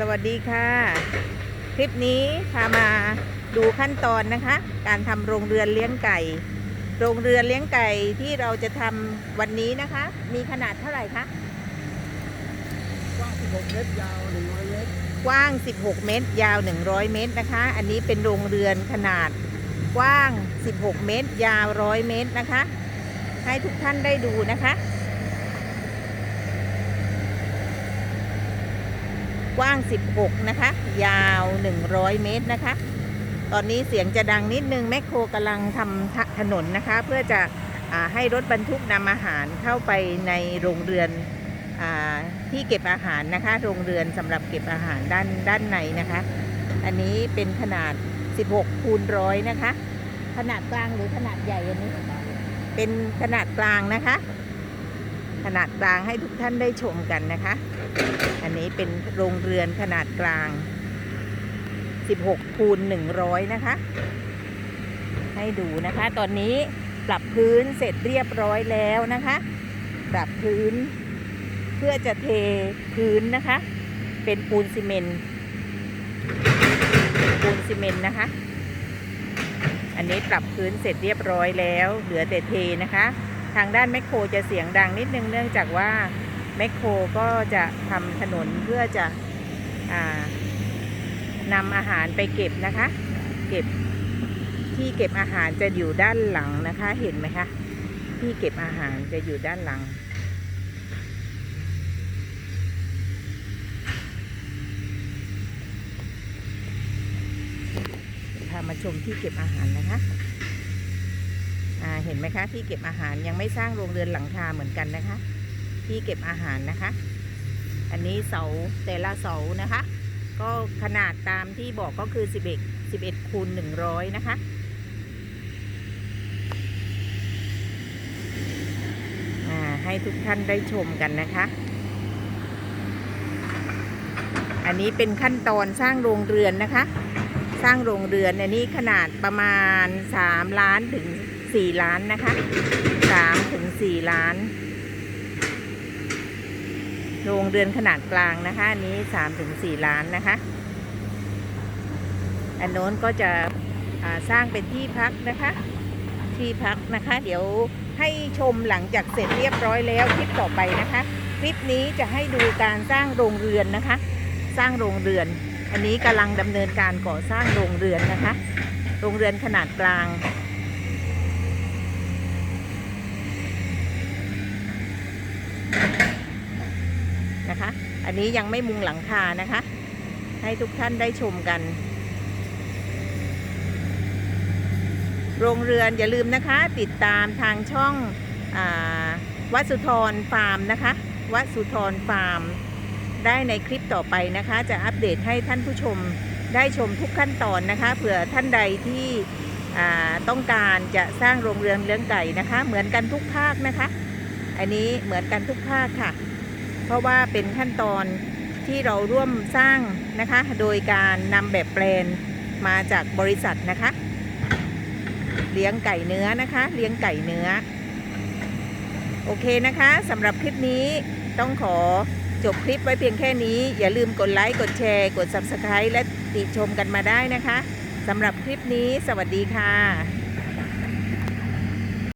สวัสดีค่ะ คลิปนี้พามาดูขั้นตอนนะคะ การทำโรงเรือนเลี้ยงไก่ โรงเรือนเลี้ยงไก่ที่เราจะทำวันนี้นะคะ มีขนาดเท่าไหร่คะกว้าง 16 เมตรยาว 100 เมตรกว้าง 16 เมตร ยาว 100 เมตรนะคะ อันนี้เป็นโรงเรือนขนาดกว้าง 16 เมตร ยาว 100 เมตรนะคะ ให้ทุกท่านได้ดูนะคะ กว้าง 16 นะคะ ยาว 100 เมตรนะคะ ตอนนี้เสียงจะดังนิดนึงแมคโครกำลังทำถนนนะคะ เพื่อจะอให้รถบรรทุกนำอาหารเข้าไปในโรงเรือนอที่เก็บอาหารนะคะ โรงเรือนสำหรับเก็บอาหารด้านด้านในนะคะ อันนี้เป็นขนาด 16 คูณร้อยนะคะ ขนาดกลางหรือขนาดใหญ่อันนี้ เป็นขนาดกลางนะคะ ขนาดกลางให้ทุกท่านได้ชมกันนะคะ อันนี้เป็นโรงเรือนขนาดกลาง 16คูณ100 นะคะ ให้ดูนะคะ ตอนนี้ปรับพื้นเสร็จเรียบร้อยแล้วนะคะ ปรับพื้นเพื่อจะเทพื้นนะคะ เป็นปูนซีเมนต์ปูนซีเมนต์นะคะ อันนี้ปรับพื้นเสร็จเรียบร้อยแล้ว เหลือแต่เทนะคะ ทางด้านแมคโครจะเสียงดังนิดนึงเนื่องจากว่าแมคโครก็จะทำถนนเพื่อจะอ่านำอาหารไปเก็บนะคะ เก็บที่เก็บอาหารจะอยู่ด้านหลังนะคะ เห็นไหมคะที่เก็บอาหารจะอยู่ด้านหลัง พามาชมที่เก็บอาหารนะคะ เห็นไหมคะ ที่เก็บอาหารยังไม่สร้างโรงเรือนหลังคาเหมือนกันนะคะ ที่เก็บอาหารนะคะ อันนี้เสาแต่ละเสานะคะ ก็ขนาดตามที่บอกก็คือ 11 11คูณ100 นะคะให้ทุกท่านได้ชมกันนะคะ อันนี้เป็นขั้นตอนสร้างโรงเรือนนะคะ สร้างโรงเรือนอันนี้ขนาดประมาณ 3 ล้านถึง 4ล้านนะคะ3ถึง4ล้าน โรงเรือนขนาดกลางนะคะอันนี้3ถึง4ล้านนะคะ อันโน้นก็จะสร้างเป็นที่พักนะคะ ที่พักนะคะ เดี๋ยวให้ชมหลังจากเสร็จเรียบร้อยแล้วคลิปต่อไปนะคะ คลิปนี้จะให้ดูการสร้างโรงเรือนนะคะ สร้างโรงเรือน อันนี้กำลังดำเนินการก่อสร้างโรงเรือนนะคะ โรงเรือนขนาดกลาง นะคะ อันนี้ยังไม่มุงหลังคานะคะ ให้ทุกท่านได้ชมกัน โรงเรือนอย่าลืมนะคะ ติดตามทางช่องอวัสุธรฟาร์มนะคะวัสุธรฟาร์ม ได้ในคลิปต่อไปนะคะ จะอัปเดตให้ท่านผู้ชมได้ชมทุกขั้นตอนนะคะเผื่อท่านใดที่ต้องการจะสร้างโรงเรือนเลี้ยงไก่นะคะ เหมือนกันทุกภาคนะคะ อันนี้เหมือนกันทุกภาคค่ะ เพราะว่าเป็นขั้นตอนที่เราร่วมสร้างนะคะ โดยการนำแบบแปลนมาจากบริษัทนะคะ เลี้ยงไก่เนื้อนะคะ เลี้ยงไก่เนื้อ โอเคนะคะสำหรับคลิปนี้ต้องขอจบคลิปไว้เพียงแค่นี้ อย่าลืมกดไลค์ กดแชร์ กด Subscribe และติชมกันมาได้นะคะสำหรับคลิปนี้ สวัสดีค่ะ